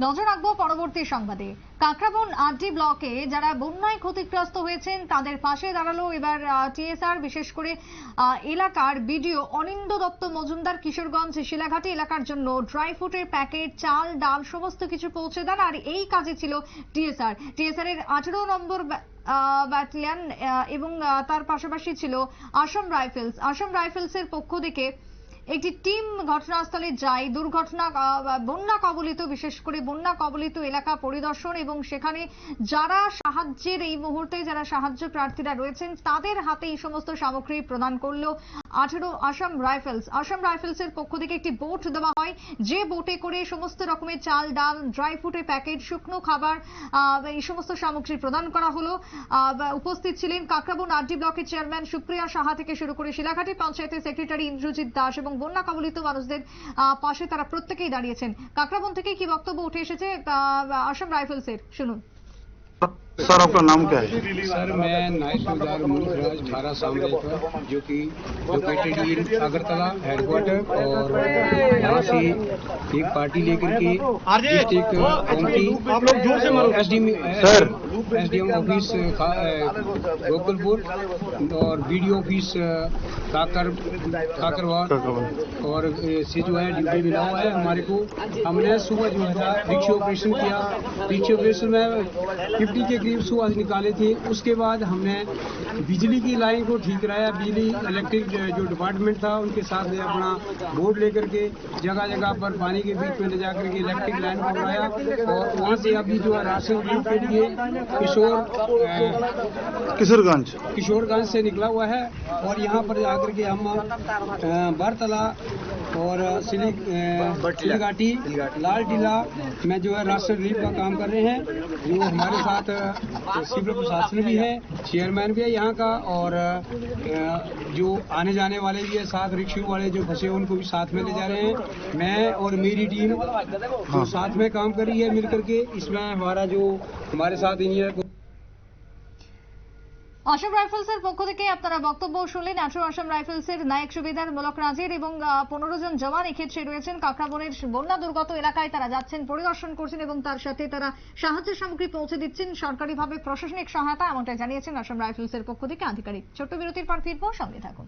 নজর রাখব পরবর্তী সংবাদে। কাকরাবন আরডি ব্লকে যারা বন্যায় ক্ষতিগ্রস্ত হয়েছেন তাদের পাশে দাঁড়াল এবার টিএসআর বিশেষ করে এলাকার বিডিও অনিন্দ দত্ত মজুমদার কিশোরগঞ্জ শিলাঘাটি এলাকার জন্য ড্রাই ফ্রুটের প্যাকেট চাল ডাল সমস্ত কিছু পৌঁছে দেন আর এই কাজে ছিল টিএসআর। টিএসআর এর আঠেরো নম্বর ব্যা- আহ, এবং তার পাশাপাশি ছিল আসাম রাইফেলস। আসাম রাইফেলসের পক্ষ থেকে একটি টিম ঘটনাস্থলে যায়। দুর্ঘটনা বন্যা কবলিত, বিশেষ করে বন্যা কবলিত এলাকা পরিদর্শন এবং সেখানে যারা সাহায্যের এই মুহূর্তে, যারা সাহায্য প্রার্থীরা রয়েছেন, তাদের হাতে এই সমস্ত সামগ্রী প্রদান করল। আঠেরো আসাম রাইফেলস। আসাম রাইফেলসের পক্ষ থেকে একটি বোট দেওয়া হয়। যে বোটে করে সমস্ত রকমের চাল, ডাল ড্রাই ফ্রুটের প্যাকেট শুকনো খাবার এই সমস্ত সামগ্রী প্রদান করা হলো। উপস্থিত ছিলেন কাকরাবন আরডি ব্লকের চেয়ারম্যান সুপ্রিয়া সাহা থেকে শুরু করে শিলাঘাটি পঞ্চায়েতের সেক্রেটারি ইন্দ্রজিৎ দাস এবং বন্যা কবলিত মানুষদের পাশে তারা প্রত্যেকেই দাঁড়িয়েছেন। কাকরাবন থেকে কি বক্তব্য উঠে এসেছে? আসাম রাইফেলসের। শুনুন। सर आपका नाम क्या है सर मैं नाइट सूबेदार मुल्कराज ठारा सामने जो कि लोकेटेड इन अगरतला हेडक्वार्टर और यहाँ से एक पार्टी लेकर के डिस्ट्रिक्ट काउंटी आप लोग ज़ोर से मारो S D sir. S D M office Gokulpur और बी डी ऑफ़िस काकर काकरवार। और से जो है ड्यूटी मिला हुआ है हमारे को। हमने सुबह जो है रिक्शा ऑपरेशन किया। रिक्शा ऑपरेशन में फिफ्टी के करीब सुबह निकाले थे। उसके बाद हमने बिजली की लाइन को ठीक कराया। बिजली इलेक्ट्रिक जो डिपार्टमेंट था उनके साथ में अपना बोर्ड लेकर के जगह जगह पर पानी के बीच में ले जाकर के इलेक्ट्रिक लाइन को बनाया और वहाँ से अभी जो है राशन के लिए। किशोर किशोरगंज। किशोरगंज से निकला हुआ है और यहाँ पर जाकर के हम बरतला और सिली सिलीघाटी लाल टीला में जो है राष्ट्र रिलीफ का काम कर रहे हैं। जो हमारे साथ सिविल प्रशासन भी है चेयरमैन भी है यहाँ का और जो आने जाने वाले भी है साथ रिक्शा वाले जो फंसे उनको भी साथ में ले जा रहे हैं। मैं और मेरी टीम जो साथ में काम कर रही है मिल करके इसमें हमारा जो हमारे साथ इंजीनियर আসাম রাইফেলসের পক্ষ থেকে আপনারা বক্তব্য শুনলেন। আঠারো আসাম রাইফেলসের নায়ক সুবিধার মোলক রাজের এবং পনেরো জন জওয়ান এক্ষেত্রে রয়েছেন। কাকরাবনের বন্যা দুর্গত এলাকায় তারা যাচ্ছেন, পরিদর্শন করছেন এবং তার সাথে তারা সাহায্য সামগ্রী পৌঁছে দিচ্ছেন। সরকারিভাবে প্রশাসনিক সহায়তা এমনটাই জানিয়েছেন আসাম রাইফেলসের পক্ষ থেকে আধিকারিক। ছোট্ট বিরতির পর ফিরবো, সঙ্গে থাকুন।